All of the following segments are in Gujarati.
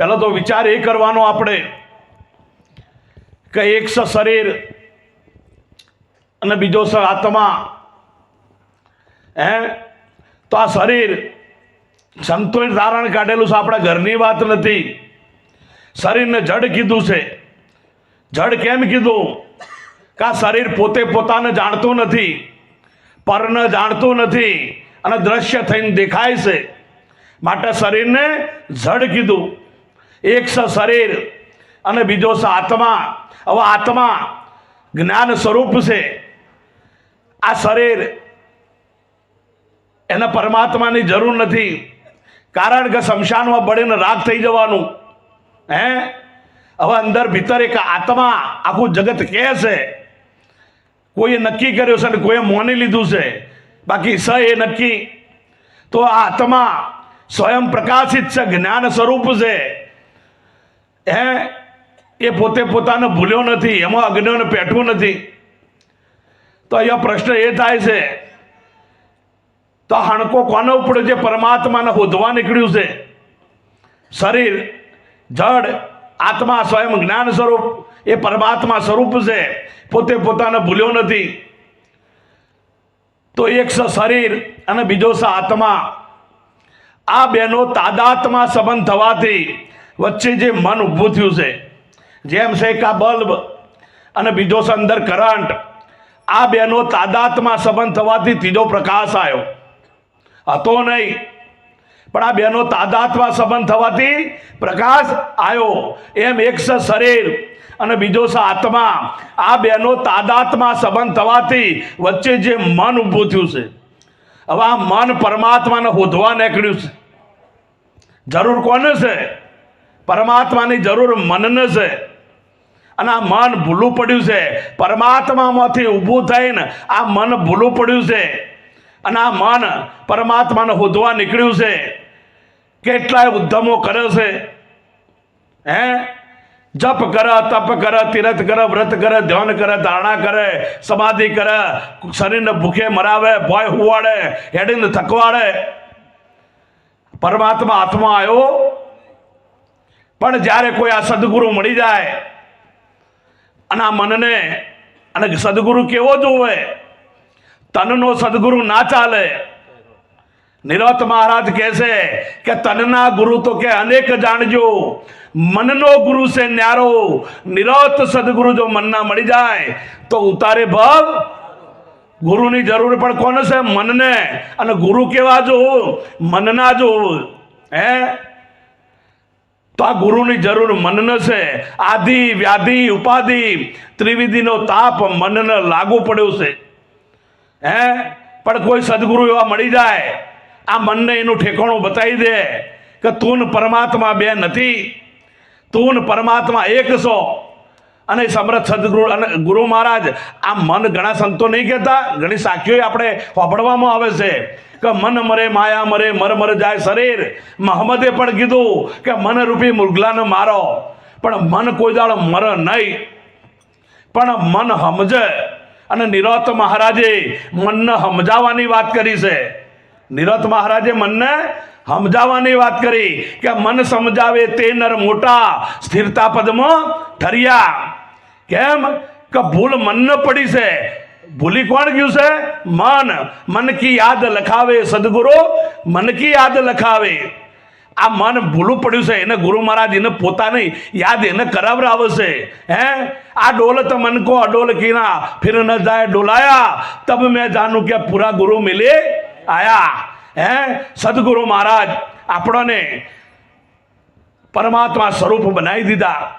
પહેલાં તો વિચાર એ કરવાનો આપણે કે એક સ શરીર અને બીજો સ આત્મા. હે? તો આ શરીર સંતોએ તારણ કાઢેલું છે. આપણા ઘરની વાત નથી. શરીરને જડ કીધું છે. જડ કેમ કીધું? કે આ શરીર પોતે પોતાને જાણતું નથી. પરને જાણતું નથી અને દ્રશ્ય થઈને દેખાય છે. માટે શરીરને જડ કીધું. એક છે શરીર અને બીજો છે આત્મા. હવે આત્મા જ્ઞાન સ્વરૂપ છે. આ શરીર એને પરમાત્માની જરૂર નથી. કારણ કે શમશાનમાં બળીને રાખ થઈ જવાનું. હે? હવે અંદર ભીતર એક આત્મા આખું જગત કહે છે. કોઈએ નક્કી કર્યું છે અને કોઈએ મોની લીધું છે. બાકી સ એ નક્કી. તો આ આત્મા સ્વયં પ્રકાશિત છે, જ્ઞાન સ્વરૂપ છે. હે? એ પોતે પોતાને ભૂલ્યો નથી, એમાં અજ્ઞાન પેઠવું નથી. તો અહીંયા પ્રશ્ન એ થાય છે, તો હણકો કોને ઉપડ્યો જે પરમાત્માને હોધવા નીકળ્યું છે. શરીર, જડ, આત્મા સ્વયં જ્ઞાન સ્વરૂપ, એ પરમાત્મા સ્વરૂપ છે. પોતે પોતાને ભૂલ્યો નથી. તો એક છે શરીર અને બીજો છે આત્મા. આ બેનો તાદાત્મા સંબંધ થવાથી વચ્ચે જે મન ઊભું થયું છે, જેમ છે કે આ બલ્બ અને બીજો છે અંદર કરંટ, આ બેનો તાદાત્મા સંબંધ થવાથી ત્રીજો પ્રકાશ આવ્યો હતો નહીં, પણ આ બેનો તાદાત્મા સંબંધ થવાથી પ્રકાશ આવ્યો એમ એક છે શરીર અને બીજો છે આત્મા. આ બેનો તાદાત્મા સંબંધ થવાથી વચ્ચે જે મન ઊભું થયું છે, હવે આ મન પરમાત્માને હોધવા નીકળ્યું છે. જરૂર કોને છે? પરમાત્માની જરૂર મનને છે. અને આ મન ભૂલું પડ્યું છે. પરમાત્મામાંથી ઊભું થઈને આ મન ભૂલું પડ્યું છે. અને આ મન પરમાત્માને હોધવા નીકળ્યું છે. કેટલાય ઉદ્ધમો કરે છે. હે? જપ કરે, તપ કરે, તીરથ કરે, વ્રત કરે, ધ્યાન કરે, ધારણા કરે, સમાધિ કરે, શરીરને ભૂખે મરાવે, ભય હુવાડે, હેડીને થકવાડે. પરમાત્મા હાથમાં આવ્યો. પણ જ્યારે કોઈ આ સદગુરુ મળી જાય અને આ મનને અને સદગુરુ કેવો જોવે, તનનો સદગુરુ ના ચાલે. નિરત મહારાજ કહે છે કે તનના ગુરુ તો કે અનેક જાણજો. મનનો ગુરુ છે ન્યારો. નિરત સદગુરુ જો મનના મળી જાય, તો ઉતારે ભવ. ગુરુની જરૂર પણ કોને છે? મનને. અને ગુરુ કેવા જોવું? મનના જોવું. હે? તો આ ગુરુની જરૂર મનન છે. આદિ વ્યાધિ, ઉપાધિ, ત્રિવિધિનો તાપ મનને લાગુ પડ્યો છે. હે? પણ કોઈ સદગુરુ એવા મળી જાય, આ મનને એનું ઠેકાણું બતાવી દે કે તું પરમાત્મા બે નથી. તું પરમાત્મા એક છો. અને સમરથ સદગુરુ અને ગુરુ મહારાજ, આ મન ઘણા સંતો નહીં કહેતા. ઘણી સાખીઓ આપણે હોભળવામાં આવે છે કે મન મરે, માયા મરે, મર મર જાય શરીર. મહમ્મદે પણ કીધું કે મન રૂપી મુરગલાને મારો. પણ મન કોઈ દાડો મર નહીં. પણ મન સમજે અને નિરત મહારાજે મનને સમજાવવાની વાત કરી છે. નિરત મહારાજે મનને સમજાવવાની વાત કરી કે મન સમજાવે તે નર મોટા સ્થિરતા પદમાં ઠર્યા. કેમ? કે ભૂલ મનને પડી છે. ભૂલી કોણ ગયું છે? મન. મન કી યાદ લખાવે સદગુરુ. મન કી યાદ લખાવે. આ મન ભૂલું પડ્યું છે. એને ગુરુ મહારાજ એને પોતાની યાદ એને કરાવરાવે છે. હે? આ ડોલ તો મન કો અડોલ કીના. ફિર ન જાય ડોલાયા. તબ મેં જાનું કે પૂરા ગુરુ મિલે આયા. હે? સદગુરુ મહારાજ, આપણને પરમાત્મા સ્વરૂપ બનાવી દીધા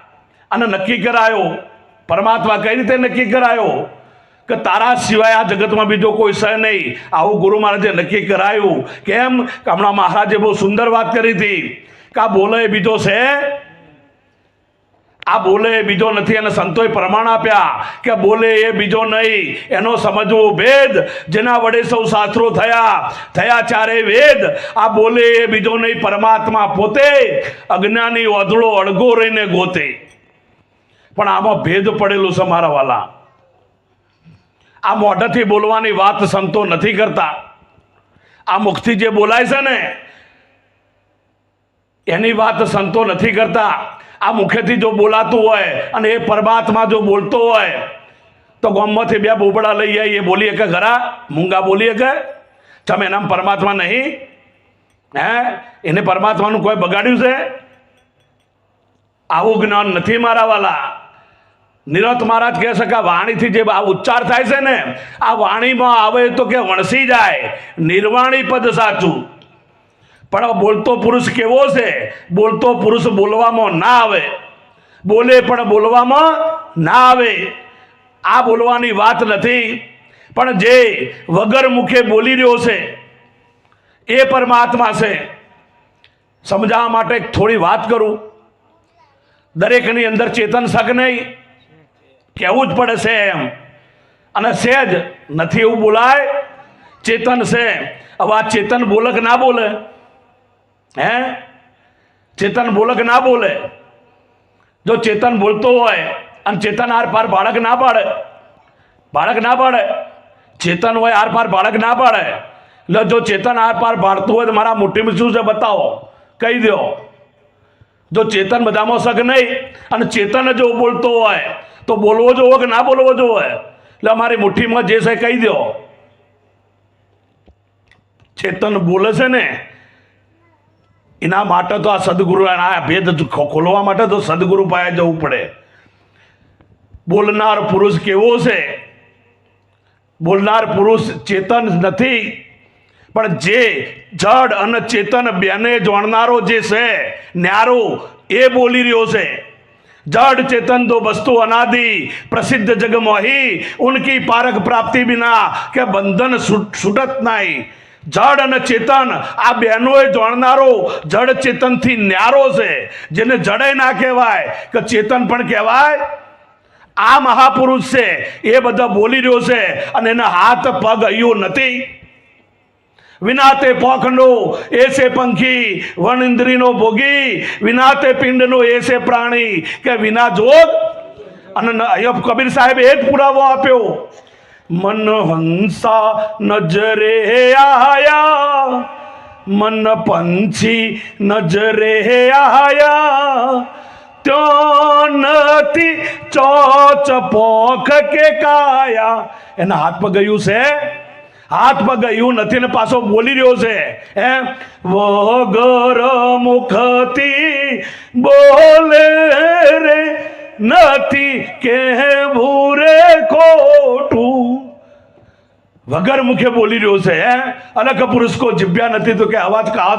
અને નક્કી કરાયો. પરમાત્મા કઈ રીતે નક્કી કરાયો? કે તારા સિવાય આ જગતમાં બીજો કોઈ છે નહીં. આવું ગુરુ મહારાજે નક્કી કરાયું. કેમ? હમણાં મહારાજે બહુ સુંદર વાત કરી હતી. કે આ બોલે એ બીજો છે? આ બોલે એ બીજો નથી અને સંતોએ પ્રમાણ આપ્યા કે બોલે એ બીજો નહીં. એનો સમજવો ભેદ. જેના વડે સૌ શાસ્ત્રો થયા. થયા ચારે વેદ. આ બોલે એ બીજો નહીં. પરમાત્મા પોતે અજ્ઞાની વધળો અડગો રહીને ગોતે. પણ આમાં ભેદ પડેલું છે મારા વાલા. આ મોઢાથી બોલવાની વાત સંતો નથી કરતા. આ મુખથી જે બોલાય છે ને, એની વાત સંતો નથી કરતા. આ મુખેથી જો બોલાતું હોય અને એ પરમાત્મા જો બોલતો હોય, તો ગામમાંથી બે બોબડા લઈ જાય એ બોલીએ કે ખરા મૂંગા બોલીએ કે? તમે એનામ પરમાત્મા નહીં? હે? એને પરમાત્માનું કોઈ બગાડ્યું છે? આવું જ્ઞાન નથી મારા વાલા. નિરત મહારાજ કહે છે કે વાણીથી જે આ ઉચ્ચાર થાય છે ને, આ વાણીમાં આવે તો કે વણસી જાય. નિર્વાણી પદ સાચું. પણ બોલતો પુરુષ કેવો છે? બોલતો પુરુષ બોલવામાં ના આવે. બોલે પણ બોલવામાં ના આવે. આ બોલવાની વાત નથી. પણ જે વગર મુખે બોલી રહ્યો છે, એ પરમાત્મા છે. સમજાવવા માટે થોડી વાત કરું. દરેકની અંદર ચેતન શક નહીં. કહેવું જ પડે છે એમ. અને સહેજ નથી એવું બોલાય. ચેતન છે. હવે આ ચેતન બોલક ના બોલે. હે? ચેતન બોલક ના બોલે. જો ચેતન બોલતો હોય અને ચેતન આર પાર બાળક ના પાડે, બાળક ના પાડે, ચેતન હોય આર પાર બાળક ના પાડે. એટલે જો ચેતન આર પાર પાડતું હોય તો મારા મોટી શું છે, બતાવો. કહી દો જો ચેતન બધામાં શક નહીં અને ચેતન જો બોલતો હોય તો બોલવો જોવો કે ના બોલવો જોવો એટલે અમારી મુઠ્ઠીમાં જે છે કહી દો. ચેતન બોલે છે ને, એના માટે તો આ સદગુરુ આ ભેદ ખોલવા માટે તો સદગુરુ પાસે જવું પડે. બોલનાર પુરુષ કેવો છે? બોલનાર પુરુષ ચેતન નથી, પણ જે જડ અને ચેતન બેને જાણનારો જે છે, ન્યારો, એ બોલી રહ્યો છે. જડ ચેતન दो વસ્તુ अनादि જગ મોહી ઉનકી પારક પ્રાપ્તિ બિના કે બંધન છૂટ- છૂટત નહીં જડ અને ચેતન આ બહેનોએ જાણનારો જડ ચેતનથી ન્યારો છે જેને જડે ના કહેવાય કે ચેતન પણ કહેવાય આ મહાપુરુષ છે એ બધા બોલી રહ્યો છે અને એના હાથ પગ હૈયું નથી વિનાતે પોખંડો, એસે પંખી વન ઇન્દ્રીનો ભોગી, વિનાતે પિંડનો એસે પ્રાણી, કે વિના જોગ અને ન- કબીર સાહેબે એ જ પુરાવો આપ્યો, મન હંસા નજરે આયા મન પંછી નજરે આયા ત્યાં નથી ચોચ પોખ કે કાયા. એના હાથ પગ ગયું છે. હાથ ગયું નથી ને પાછો બોલી રહ્યો છે. એ વગર મુખથી બોલે રે નથી કે ભૂરે ખોટું. વગર મુખે બોલી રહ્યો છે, હે? અલગ પુરુષ કો જીભ્યા નથી તો કે અવાજ કહા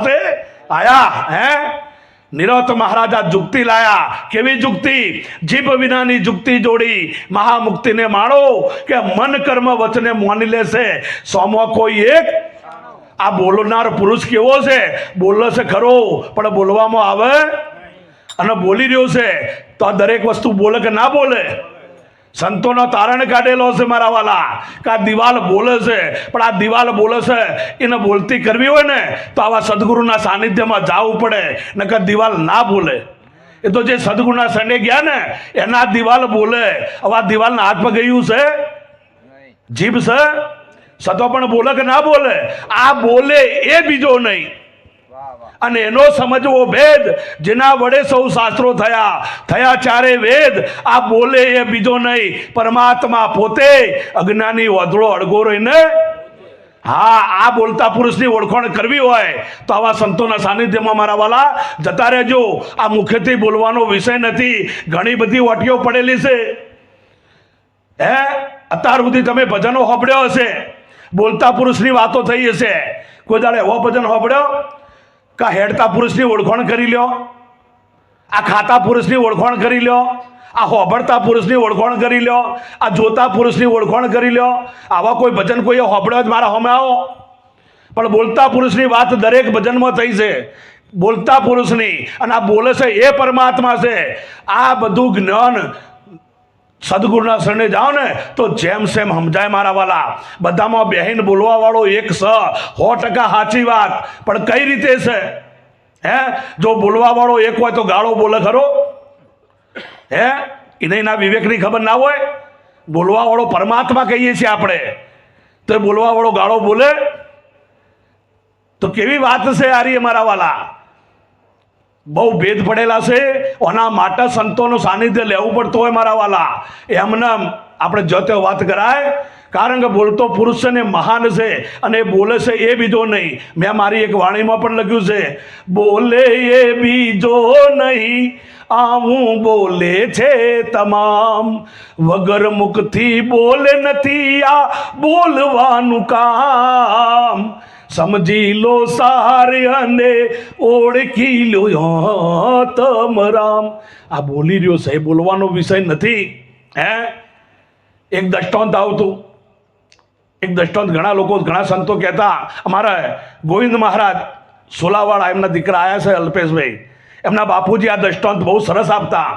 આયા, હે? નિરત મહારાજા જુક્તિ લાયા કેવી જુક્તિ જીભ વિનાની જુક્તિ જોડી મહામુક્તિને માણો કે મન કર્મ વચને માની લેશે સોમો કોઈ એક આ બોલનાર પુરુષ કેવો છે બોલે છે ખરો પણ બોલવામાં આવે અને બોલી રહ્યો છે તો આ દરેક વસ્તુ બોલે કે ના બોલે સંતોનો તારણ કાઢેલો છે મારા વાલા, કે આ દિવાલ બોલે છે, પણ આ દિવાલ બોલે છે, એને બોલતી કરવી હોય ને, તો આવા સદગુરુના સાનિધ્યમાં જવું પડે, નકર દિવાલ ના બોલે. એ તો જે સદગુરુના સને ગયા ને, એના દિવાલ બોલે. હવે આ દિવાલના હાથમાં ગયું છે? જીભ છે? સતો પણ બોલે કે ના બોલે? આ બોલે એ બીજો નહીં. અને એનો સમજવો ભેદ જેના વડે સૌ શાસ્ત્રો થયા. થયા ચારે વેદ. આ બોલે એ બીજો નહીં. પરમાત્મા પોતે અજ્ઞાની વધળો અડગો રહીને હા, આ બોલતા પુરુષની ઓળખાણ કરવી હોય તો આવા સંતોના સાનિધ્યમાં મારા વાલા જતા રહેજો. આ મુખેથી બોલવાનો વિષય નથી. ઘણી બધી વાટીઓ પડેલી છે. હે? અત્યાર સુધી તમે ભજનો હોબળ્યો હશે. બોલતા પુરુષની વાતો થઈ હશે. કોઈ દાડે એવો ભજન હોબળ્યો કા હેડતા પુરુષની ઓળખાણ કરી લ્યો? આ ખાતા પુરુષની ઓળખાણ કરી લ્યો? આ હોબળતા પુરુષની ઓળખાણ કરી લ્યો? આ જોતા પુરુષની ઓળખાણ કરી લ્યો? આવા કોઈ ભજન કોઈએ હોબળ્યો જ મારા હોમે આવો? પણ બોલતા પુરુષની વાત દરેક ભજનમાં થઈ છે. બોલતા પુરુષની અને આ બોલે છે એ પરમાત્મા છે. આ બધું જ્ઞાન સદગુરુના શરણે જાઓ ને તો જેમ સેમ સમજાય મારા વાલા. બધામાં બહેન બોલવા વાળો એક સ. સો ટકા સાચી વાત. પણ કઈ રીતે છે? હે? જો બોલવા વાળો એક હોય તો ગાળો બોલે ખરો? હે? એને એના વિવેકની ખબર ના હોય? બોલવા વાળો પરમાત્મા કહીએ છીએ આપણે. તો એ બોલવા વાળો ગાળો બોલે? તો કેવી વાત છે આરી મારા વાલા? બહુ ભેદ પડેલા છે. એના માટે સંતોનું સાનિધ્ય લેવું પડતું હોય મારા વાલા. એમને આપણે જતે વાત કરાય. કારણ કે બોલતો પુરુષ છે ને મહાન છે અને એ બોલે છે એ બીજો નહીં. મેં મારી એક વાણીમાં પણ લખ્યું છે, બોલે એ બીજો નહીં, આવું બોલે છે તમામ. વગર મુખથી બોલે નથી આ બોલવાનું કામ. સમજી લો સાર અને ઓળખી લો તમ રામ આ બોલી રહ્યો એ બોલવાનો વિષય નથી, હે? એક દ્રષ્ટાંત આવતું. એક દ્રષ્ટાંત ઘણા લોકો, ઘણા સંતો કહેતા, અમારા ગોવિંદ મહારાજ સોલાવાળા એમના દીકરા આવ્યા છે અલ્પેશભાઈ. એમના બાપુજી આ દ્રષ્ટાંત બહુ સરસ આપતા,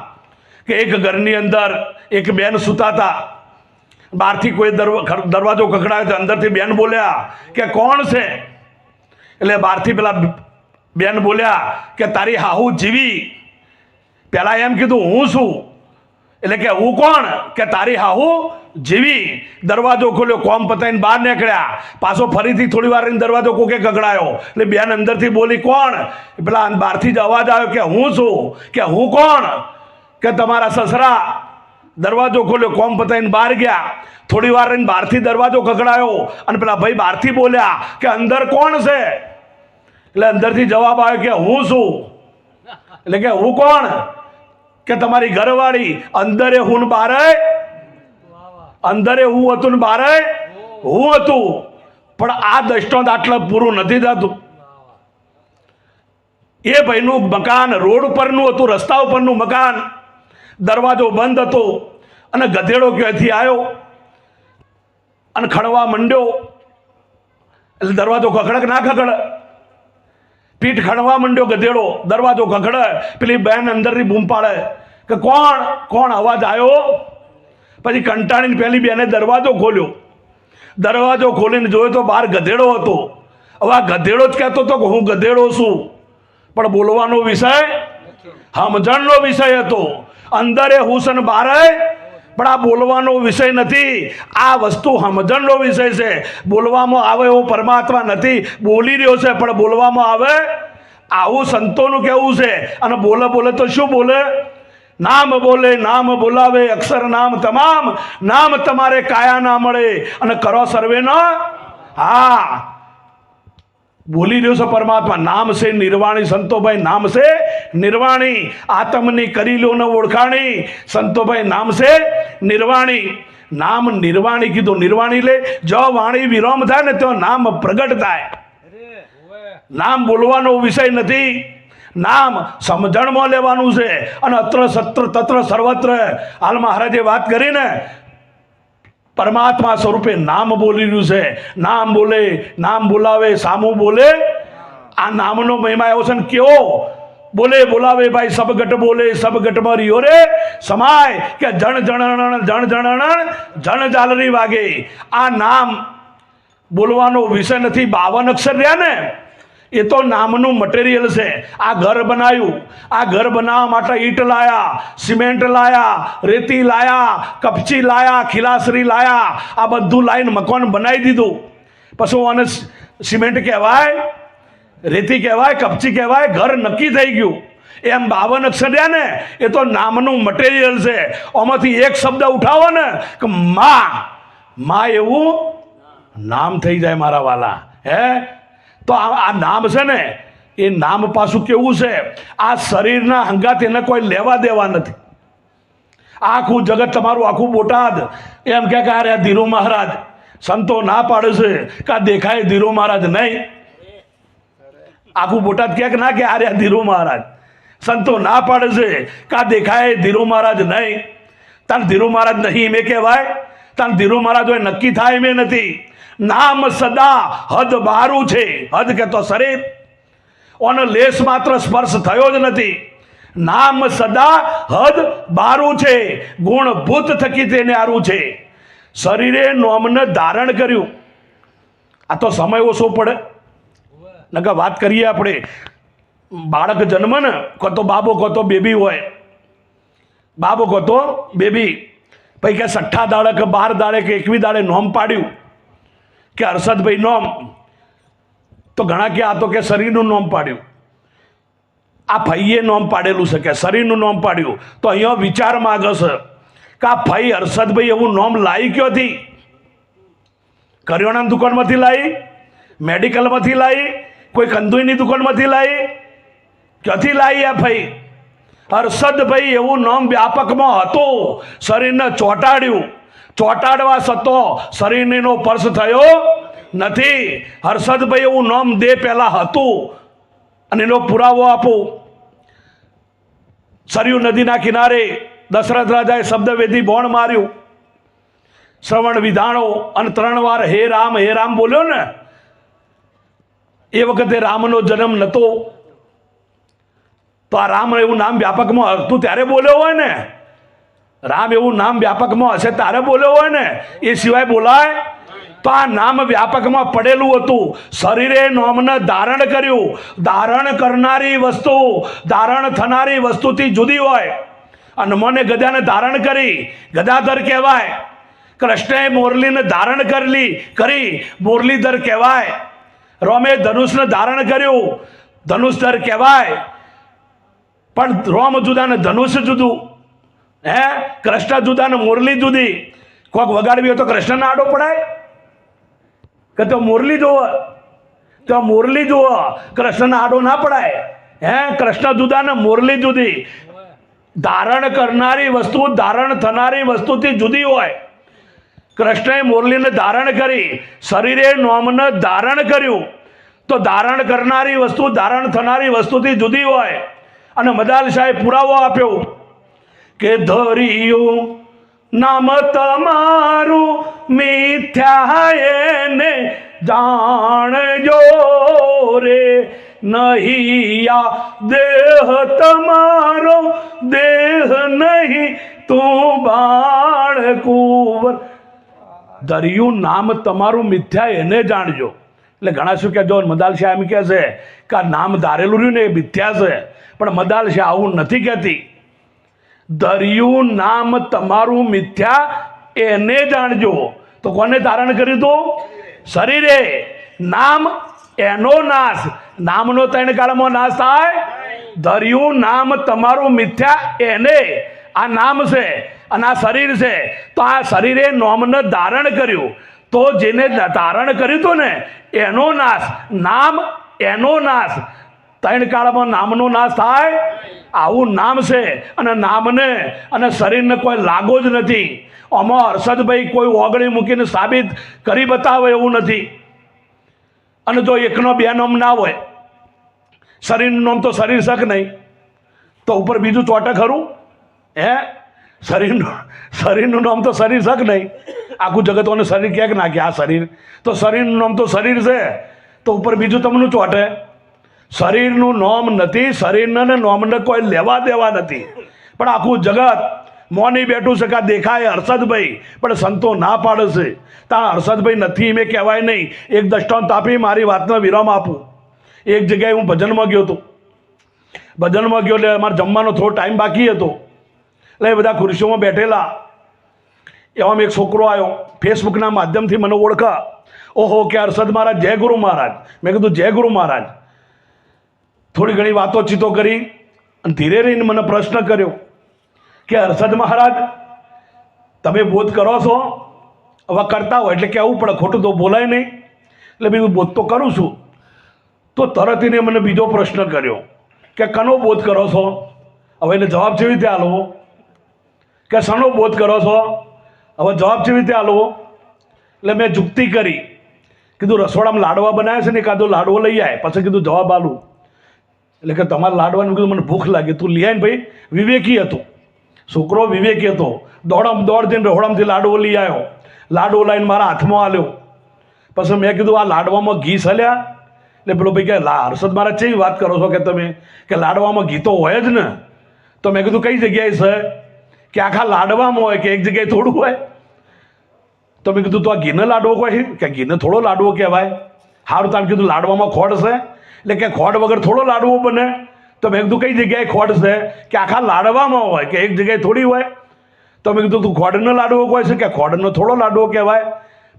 કે એક ઘરની અંદર એક બેન સૂતા હતા બહારથી કોઈ દરવાજો ખખડાયો તો અંદરથી બેન બોલ્યા કે કોણ છે? એટલે બહારથી પેલા બેન બોલ્યા કે તારી હાહુ જીવી. પેલા એમ કીધું, હું છું. એટલે કે, હું કોણ? કે, તારી હાહુ જીવી. દરવાજો ખોલ્યો, કોમ પતાઈને બહાર નીકળ્યા. પાછો ફરીથી થોડી વાર દરવાજો કોકે કકડાયો એટલે બેન અંદરથી બોલી, કોણ? પેલા બહારથી જ અવાજ આવ્યો કે, હું છું. કે, હું કોણ? કે, તમારા સસરા. દરવાજો ખોલ્યો, કોમ પતાવીને બહાર ગયા. થોડી વાર રહીને બહારથી દરવાજો ખકડાયો અને પેલા ભાઈ બહારથી બોલ્યા કે અંદર કોણ છે? એટલે અંદરથી જવાબ આવ્યો કે હું છું. એટલે કે હું કોણ? કે તમારી ઘરવાળી, અંદરે હું ને બારે? અંદરે હું હતું ને બારે? હું હતું. પણ આ દ્રષ્ટાંત આટલા પૂરું નથી થતું. એ ભાઈનું મકાન રોડ પરનું હતું, રસ્તા ઉપરનું મકાન. દરવાજો બંધ હતો અને ગધેડો ક્યાંથી આવ્યો અને ખડવા મંડ્યો. એટલે દરવાજો ખખડક ના ખખડ. પીઠ ખણવા માંડ્યો ગધેડો. દરવાજો ખખડે. પેલી બેન અંદરની બૂમ પાડે કે કોણ? કોણ અવાજ આવ્યો પછી કંટાળીને પેલી બેને દરવાજો ખોલ્યો. દરવાજો ખોલીને જોયો તો બહાર ગધેડો હતો. હવે આ ગધેડો જ કહેતો હતો કે હું ગધેડો છું. પણ બોલવાનો વિષય સમજણનો વિષય હતો. અંદરે હુસન બારે, પણ આ બોલવાનો વિષય નથી. આ વસ્તુ સમજણનો વિષય છે. બોલવામાં આવે એવો પરમાત્મા નથી. બોલી રહ્યો છે, પણ બોલવામાં આવે. આવું સંતોનું કેવું છે. અને બોલે બોલે તો શું બોલે? નામ બોલે, નામ બોલાવે, અક્ષર નામ તમામ. નામ તમારે કાયા ના મળે. અને કરો સર્વેનો હા. બોલી રહ્યો છે પરમાત્મા? નામ છે નિર્વાણી સંતોભાઈ, નામ છે નિર્વાણી. આત્મની કરી લો ને ઓળખાણી. સંતોભાઈ, નામ છે નિર્વાણી. નામ નિર્વાણી કીધું. નિર્વાણી લે જો વાણી વિરોમ થાય ને તો નામ પ્રગટ થાય. નામ બોલવાનો વિષય નથી. નામ સમજણમાં લેવાનું છે. અને અત્ર, સત્ર, તત્ર, સર્વત્ર. હાલ મહારાજે વાત કરીને પરમાત્મા સ્વરૂપે નામ બોલી રહ્યું છે. નામ બોલે, નામ બોલાવે, સામું બોલે. આ નામનો મહિમા એવો છે ને કેવો? બોલે, બોલાવે ભાઈ, સબગટ બોલે, સબગટ મરી રે સમાય કે જણ જણણ જણ જણણ, જણ જાલરી વાગે. આ નામ બોલવાનો વિષય નથી, બાવન અક્ષર રહ્યા ને. એ તો નામનું મટીરિયલ છે. આ ઘર બનાવ્યું આ ઘર બનાવવા માટે ઈંટ લાયા, સિમેન્ટ લાયા, રેતી લાયા, કપચી લાયા, ખીલાસરી લાયા. આ બધું લાઈન મકાન બનાવી દીધું. પછી આને સિમેન્ટ કહેવાય, રેતી કહેવાય, કપચી કહેવાય, ઘર નક્કી થઈ ગયું. એમ બાવન અક્ષર ને, એ તો નામનું મટીરિયલ છે. આમાંથી એક શબ્દ ઉઠાવો ને, કે માં માં એવું નામ થઈ જાય મારા વાલા. હે? તો આ આ નામ છે ને, એ નામ પાછું કેવું છે? આ શરીરના હંગાત એને કોઈ લેવા દેવા નથી. આખું જગત તમારું આખું બોટાદ. એમ કે અરે ધીરુ મહારાજ, સંતો ના પાડે છે કે આ દેખાય ધીરુ મહારાજ નહીં. આખું બોટાદ કે કે ના કે આ ધીરુ મહારાજ, સંતો ના પાડે છે કે આ દેખાય ધીરુ મહારાજ નહીં. તાર ધીરુ મહારાજ નહીં મેં કહેવાય. તાર ધીરુ મહારાજ હોય નક્કી થાય મેં નથી. નામ સદા હદ બારું છે. હદ કે તો શરીર. ઓનો લેશ માત્ર સ્પર્શ થયો જ નથી. નામ સદા હદ બારું છે. ગુણ ભૂત થકી તેને આરું છે. શરીરે નોમને ધારણ કર્યું. આ તો સમય ઓછો પડે. નકર વાત કરીએ આપણે. બાળક જન્મ ને, કો તો બાબો, કો તો બેબી હોય. બાબો, કો તો બેબી. પછી કે સઠ્ઠા દાડે કે બાર દાડે કે એકવી દાડે નોમ પાડ્યું. કે હર્ષદભાઈ નોમ. તો ઘણા કે આ તો કે શરીરનું નોમ પાડ્યું. આ ભાઈએ નોમ પાડેલું છે કે શરીરનું નોમ પાડ્યું. તો અહીંયા વિચાર માગે છે કે આ ભાઈ હર્ષદભાઈ એવું નોમ લાવી ક્યોથી? કરિયાણાની દુકાનમાંથી લાવી મેડિકલમાંથી લાવી કોઈ કંદુઈની દુકાનમાંથી લાવી ક્યાંથી લાવી આ ભાઈ હર્ષદભાઈ એવું નામ વ્યાપકમાં હતું. શરીરને ચોંટાડ્યું. ચોંટાડવા સતો શરીરનો પર્શ થયો નથી. હર્ષદભાઈ એવું નામ દે પહેલાં હતું અને એનો પુરાવો આપું. સરયુ નદીના કિનારે દશરથ રાજાએ શબ્દવેધી બોણ માર્યું. શ્રવણ વિધાણો અને ત્રણ વાર હે રામ હે રામ બોલ્યો ને, એ વખતે રામનો જન્મ નહોતો તો આ રામ એવું નામ વ્યાપકમાં હતું ત્યારે બોલ્યો હોય ને. રામ એવું નામ વ્યાપકમાં હશે, તારે બોલ્યો હોય ને, એ સિવાય બોલાય. તો આ નામ વ્યાપકમાં પડેલું હતું. શરીરે નોમને ધારણ કર્યું. ધારણ કરનારી વસ્તુ, ધારણ થનારી વસ્તુથી જુદી હોય. અને મને ગદાને ધારણ કરી. ગદાધર કહેવાય. કૃષ્ણએ મોરલીને ધારણ કરલી, કરી. મોરલીધર કહેવાય. રોમે ધનુષને ધારણ કર્યું. ધનુષધર કહેવાય. પણ રોમ જુદા ને ધનુષ જુદું. હે? કૃષ્ણ જુદા ને મુરલી જુદી. કોક વગાડવી હોય તો કૃષ્ણને આડો પડાય? કે તો મુરલી જુઓ. તો મુરલી જુઓ. કૃષ્ણના આડો ના પડાય. હે? કૃષ્ણ જુદા ને મુરલી જુદી. ધારણ કરનારી વસ્તુ ધારણ થનારી વસ્તુથી જુદી હોય. કૃષ્ણએ મુરલીને ધારણ કરી. શરીરે નોમને ધારણ કર્યું. તો ધારણ કરનારી વસ્તુ ધારણ થનારી વસ્તુથી જુદી હોય. અને મદાલ શાહે પુરાવો આપ્યો. કે ધરિયું નામ તમારું મિથ્યા એને જાણજો રે. નહીં આ દેહ તમારો દેહ નહીં, તું બાળ કુંવર. ધર્યું નામ તમારું મિથ્યા એને જાણજો. એટલે ઘણા શું કહેજો, મદાલ શાહ એમ કહે છે કે નામ ધારેલું રહ્યું ને એ મિથ્યા છે. પણ મદાલ શાહ આવું નથી કહેતી. ધર્યું નામ તમારું મિથ્યા, એને જાણજો. તો કોને ધારણ કર્યું હતું શરીરે. નામ એનો નાશ. નામનો ત્રણ કાળમાં નાશ થાય? ધર્યું નામ તમારું મિથ્યા, એને. આ નામ છે, અને આ શરીર છે. તો આ શરીરે નોમને ધારણ કર્યું. તો જેને ધારણ કર્યું હતું ને, એનો નાશ. નામ એનો નાશ. ત્રણ કાળમાં નામનો નાશ થાય? આવું નામ છે અને નામને અને શરીરને કોઈ લાગો જ નથી. આમાં હર્ષદભાઈ કોઈ ઓગળી મૂકીને સાબિત કરી બતાવે એવું નથી. અને જો એકનો બે નામ ના હોય, શરીરનું નામ તો શરીર શક નહીં? તો ઉપર બીજું ચોટે ખરું? હે? શરીરનું શરીરનું નામ તો શરીર શક નહીં? આખું જગતોને શરીર ક્યાંક નાખે? આ શરીર. તો શરીરનું નામ તો શરીર છે. તો ઉપર બીજું તમનું ચોટે. શરીરનું નોમ નથી, શરીરને નોમને કોઈ લેવા દેવા નથી. પણ આખું જગત મોની બેઠું છે કે દેખાય હર્ષદભાઈ, પણ સંતો ના પાડે છે. ત્યાં હર્ષદભાઈ નથી, મેં કહેવાય નહીં. એક દષ્ટાંત આપી, મારી વાતનો વિરામ આપું. એક જગ્યાએ હું ભજનમાં ગયો હતો. ભજનમાં ગયો એટલે અમારે જમવાનો થોડો ટાઈમ બાકી હતો. એટલે એ બધા ખુરશીઓમાં બેઠેલા. એવામાં એક છોકરો આવ્યો. ફેસબુકના માધ્યમથી મને ઓળખા. ઓહો, કે હર્ષદ મહારાજ, જય ગુરુ મહારાજ. મેં કીધું, જય ગુરુ મહારાજ. થોડી ઘણી વાતો ચીતો કરી અને ધીરે રહીને મને પ્રશ્ન કર્યો કે હર્ષદ મહારાજ, તમે બોધ કરો છો? હવે કરતા હોય એટલે કહેવું પડે, ખોટું તો બોલાય નહીં. એટલે બીજું બોધ તો કરું છું. તો તરત એને મને બીજો પ્રશ્ન કર્યો કે કનો બોધ કરો છો? હવે એને જવાબ જેવી રીતે આલવો? કે શનો બોધ કરો છો? હવે જવાબ જેવી રીતે આલવો? એટલે મેં જુક્તિ કરી. કીધું રસોડામાં લાડવા બનાવ્યા છે ને એકાદો લાડવો લઈ આવે પછી કીધું જવાબ આલું. એટલે કે તમારે લાડવાનું કીધું મને ભૂખ લાગી. તું લઈ ભાઈ. વિવેકી હતો. છોકરો વિવેકી હતો. દોડમ દોડ જઈને રહોડામથી લાડવો લઈ આવ્યો લાડવો લાવીને મારા હાથમાં આલ્યો. પછી મેં કીધું, આ લાડવામાં ઘી સલ્યા એટલે પેલો ભાઈ કે લા, હર્ષદ મારા ચેવી વાત કરો છો કે તમે? કે લાડવામાં ઘી તો હોય જ ને. તો મેં કીધું, કઈ જગ્યાએ છે? કે આખા લાડવામાં હોય કે એક જગ્યાએ થોડું હોય? તો મેં કીધું, તો આ ઘીને લાડવો કોઈ? કે ઘીને થોડો લાડવો કહેવાય? સારું તાર કીધું, લાડવામાં ખોડ છે. એટલે કે ખોડ વગર થોડો લાડવો બને. તો મેં કીધું, કઈ જગ્યાએ ખોટ છે? કે આખા લાડવામાં હોય, કે એક જગ્યાએ થોડી હોય. તો મેં કીધું, તું ખોડનો લાડવો કહે છે કે ખોડનો થોડો લાડવો કહેવાય?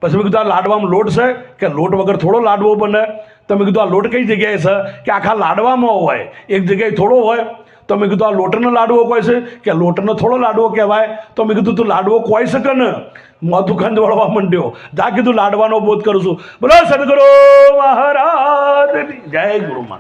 પછી મેં કીધું, આ લાડવામાં લોટ છે? કે લોટ વગર થોડો લાડવો બને? તો મેં કીધું, આ લોટ કઈ જગ્યાએ છે? કે આખા લાડવામાં હોય, એક જગ્યાએ થોડો હોય. તો મેં કીધું, આ લોટનો લાડવો કહે છે? કે લોટનો થોડો લાડવો કહેવાય? તો મેં કીધું, તું લાડવો કહી શકે ને? માથું વળવા માંડ્યો. જા કીધું લાડવાનો બોધ કરું છું. બોલો સદગુરુ મહારાજ જય ગુરુમાં